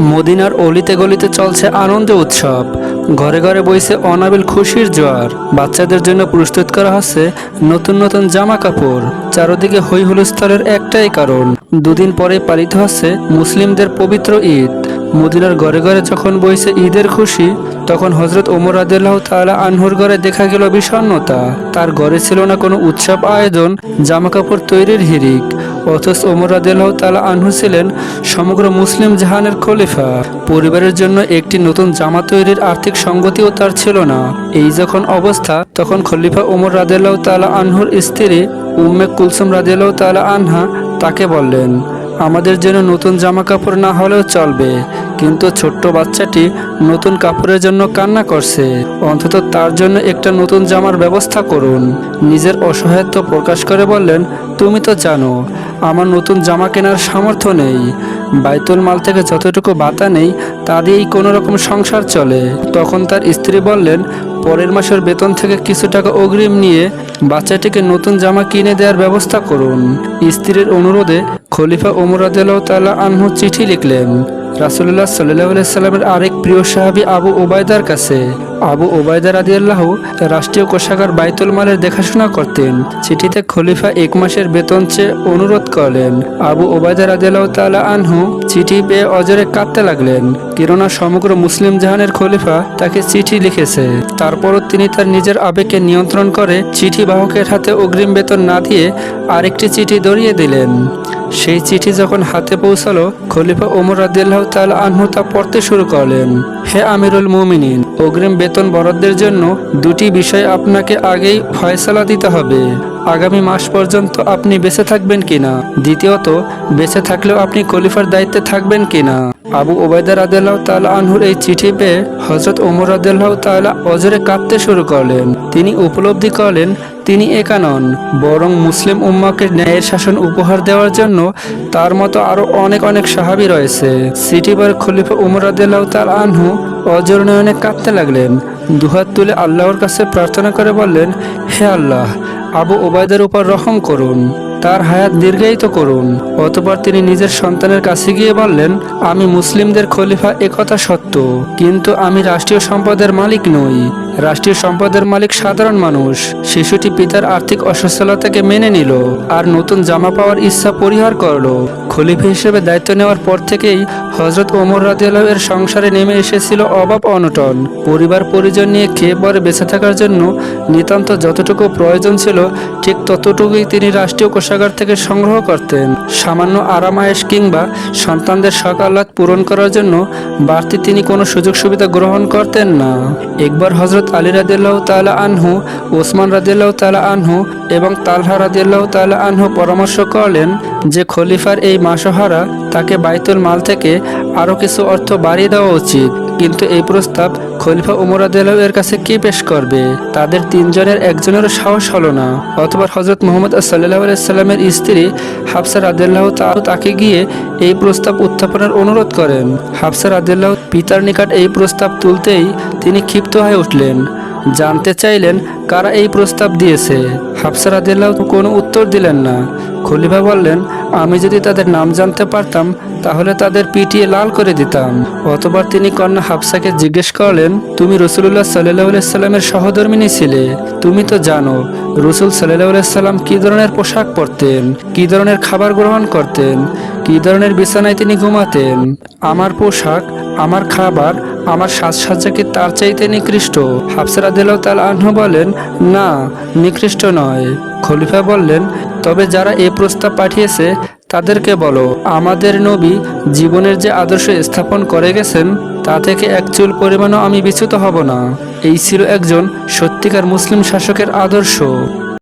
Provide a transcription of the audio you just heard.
মদিনার অলিতে গলিতে চলছে আনন্দ উৎসব। ঘরে ঘরে বইছে অনাবিল খুশির জোয়ার। বাচ্চাদের জন্য প্রস্তুত করা হচ্ছে নতুন নতুন জামা কাপড়। চারদিকে হই হুলস্থলের একটাই কারণ। দুদিন পরে পালিত হচ্ছে মুসলিমদের পবিত্র ঈদ। মদিনার ঘরে ঘরে যখন বইছে ঈদের খুশি, তখন হজরত ওমর আদিল্লাহ তাআলা আনহুর ঘরে দেখা গেল বিষণ্ণতা। তার ঘরে ছিল না কোনো উৎসব আয়োজন, জামা কাপড় তৈরির হিরিক। অথচ ওমর আদিল্লাহ তালা আনহু ছিলেন সমগ্র মুসলিম জাহানের খলিফা। পরিবারের জন্য একটি নতুন জামা তৈরির আর্থিক সঙ্গতিও তার ছিল না। এই যখন অবস্থা, তখন খলিফা ওমর রাদিল্লাহ তালা আনহুর স্ত্রী উম্মে কুলসুম রাদিল্লাহ তালা আনহা তাকে বললেন আমাদের জন্য নতুন জামা কাপড় না হলেও চলবে, কিন্তু ছোট্ট বাচ্চাটি নতুন কাপড়ের জন্য কান্না করছে। অন্তত তার জন্য একটা নতুন জামার ব্যবস্থা করুন। নিজের অসহায়ত্ব প্রকাশ করে বললেন, তুমি তো জানো, আমার নতুন জামা কেনার সামর্থ্য নেই। বাইতুল মাল থেকে যতটুকু বাতা নেই, তা দিয়েই কোনো রকম সংসার চলে। তখন তার স্ত্রী বললেন পরের মাসের বেতন থেকে কিছু টাকা অগ্রিম নিয়ে বাচ্চাটিকে নতুন জামা কিনে দেওয়ার ব্যবস্থা করুন। স্ত্রীর অনুরোধে খলিফা ওমরাদ তালা আনহু চিঠি লিখলেন। রাসুল্লাহ সাল্লাহ সাল্লামের আরেক প্রিয় সাহাবী আবু ওবায়দার কাছে। আবু ওবায়দা রাদিয়াল্লাহ রাষ্ট্রীয় কোষাগার বাইতুল মালের দেখাশোনা করতেন। চিঠিতে খলিফা এক মাসের বেতন চেয়ে অনুরোধ করলেন। আবু ওবায়দা রাদিয়াল্লাহ তাআলা আনহু চিঠি পেয়ে অজরে কাঁদতে লাগলেন। কেননা সমগ্র মুসলিম জাহানের খলিফা তাকে চিঠি লিখেছে। তারপরও তিনি তার নিজের আবেগকে নিয়ন্ত্রণ করে চিঠি বাহকের হাতে অগ্রিম বেতন না দিয়ে আরেকটি চিঠি দড়িয়ে দিলেন। সেই চিঠি যখন হাতে পৌঁছালো, খলিফা ওমর রাদিয়াল্লাহ তাআলা আনহু তা পড়তে শুরু করলেন। হে আমিরুল মুমিনিন, অগ্রিম বেতন বরাদ্দের জন্য দুটি বিষয় আপনাকে আগেই ফয়সালা দিতে হবে। আগামী মাস পর্যন্ত আপনি বেঁচে থাকবেন কিনা? দ্বিতীয়ত, বেঁচে থাকলেও আপনি খলিফার দায়িত্বে থাকবেন কিনা? আবু ওবায়দা রাদিয়াল্লাহু তাআলা আনহুর এই চিঠি পেয়ে হযরত ওমর রাদিয়াল্লাহু তাআলা অজরে কাঁদতে শুরু করলেন। তিনি উপলব্ধি করলেন তিনি একা নন, বরং মুসলিম উম্মাকে ন্যায়ের শাসন উপহার দেওয়ার জন্য তার মতো আরও অনেক অনেক সাহাবি রয়েছে। সিটিবার খলিফা উমর তার আনহু অজর কাঁদতে লাগলেন। দুহাত তুলে আল্লাহর কাছে প্রার্থনা করে বললেন, হে আল্লাহ, আবু ওবায়দের উপর রহম করুন। তার হায়াত দীর্ঘায়িত করুন, অতপর তিনি নিজের সন্তানের কাছে গিয়ে বললেন, আমি মুসলিমদের খলিফা একথা সত্য, কিন্তু আমি রাষ্ট্রীয় সম্পদের মালিক নই। রাষ্ট্রীয় সম্পদের মালিক সাধারণ মানুষ। শিশুটি পিতার আর্থিক অসচ্ছলতাকে মেনে নিল আর নতুন জামা পাওয়ার ইচ্ছা পরিহার করল। খলিফা হিসেবে দায়িত্ব নেওয়ার পর থেকেই হজরত ওমর এর সংসারে নেমে এসেছিল অভাব অনটন। পরিবার পরিজন নিয়ে খেয়ে পরে বেঁচে থাকার জন্য নিতান্ত যতটুকু প্রয়োজন ছিল, ঠিক ততটুকুই তিনি রাষ্ট্রীয় কোষাগার থেকে সংগ্রহ করতেন। সামান্য আরামায়েশ কিংবা সন্তানদের সকালাত পূরণ করার জন্য বাড়তি তিনি কোনো সুযোগ সুবিধা গ্রহণ করতেন না। একবার হজরত আলী রাদিয়াল্লাহ তাআলা আনহু, ওসমান রাদিয়াল্লাহ তাআলা আনহু এবং তালহা রাদিয়াল্লাহ তাআলা আনহু পরামর্শ করলেন যে খলিফার এই মাসহারা তাকে বাইতুল মাল থেকে আরও কিছু অর্থ বাড়িয়ে দেওয়া উচিত। কিন্তু এই প্রস্তাব খলিফা উমর আদিল্লাহ এর কাছে কে পেশ করবে? তাদের তিনজনের একজনেরও সাহস হলো না। অথবা হজরত মোহাম্মদ সাল্লাহ সাল্লামের স্ত্রী হাফসা রাদিল্লাহ তাকে গিয়ে এই প্রস্তাব উত্থাপনের অনুরোধ করেন। হাফসা রাদিল্লাহ পিতার নিকট এই প্রস্তাব তুলতেই তিনি ক্ষিপ্ত হয়ে উঠলেন। জানতে চাইলেন কারা এই প্রস্তাব দিয়েছে। হাফসা রাদিল্লাহ কোনো উত্তর দিলেন না। খলিফা বললেন আমি যদি তাদের নাম জানতে পারতাম, তাহলে তাদের পিটিয়ে লাল করে দিতাম। অতবার তিনি কন্যা হাফসাকে জিজ্ঞেস করলেন, তুমি রসুল্লাহ সাল্লাহ সাল্লামের সহধর্মিনী ছিলে? তুমি তো জানো, রসুল সাল্লাহ সাল্লাম কী ধরনের পোশাক পরতেন, কী ধরনের খাবার গ্রহণ করতেন, কী ধরনের বিছানায় তিনি ঘুমাতেন? আমার পোশাক, আমার খাবার, আমার সাজসজ্জা কি তার চাইতে নিকৃষ্ট? হাফসারা দিলাও তাল আনহু বলেন, না, নিকৃষ্ট নয়। খলিফা বললেন তবে যারা এই প্রস্তাব পাঠিয়েছে, তাদেরকে বলো, আমাদের নবী জীবনের যে আদর্শ স্থাপন করে গেছেন, তা থেকে এক চুল পরিমাণও আমি বিচ্যুত হব না। এই ছিল একজন সত্যিকার মুসলিম শাসকের আদর্শ।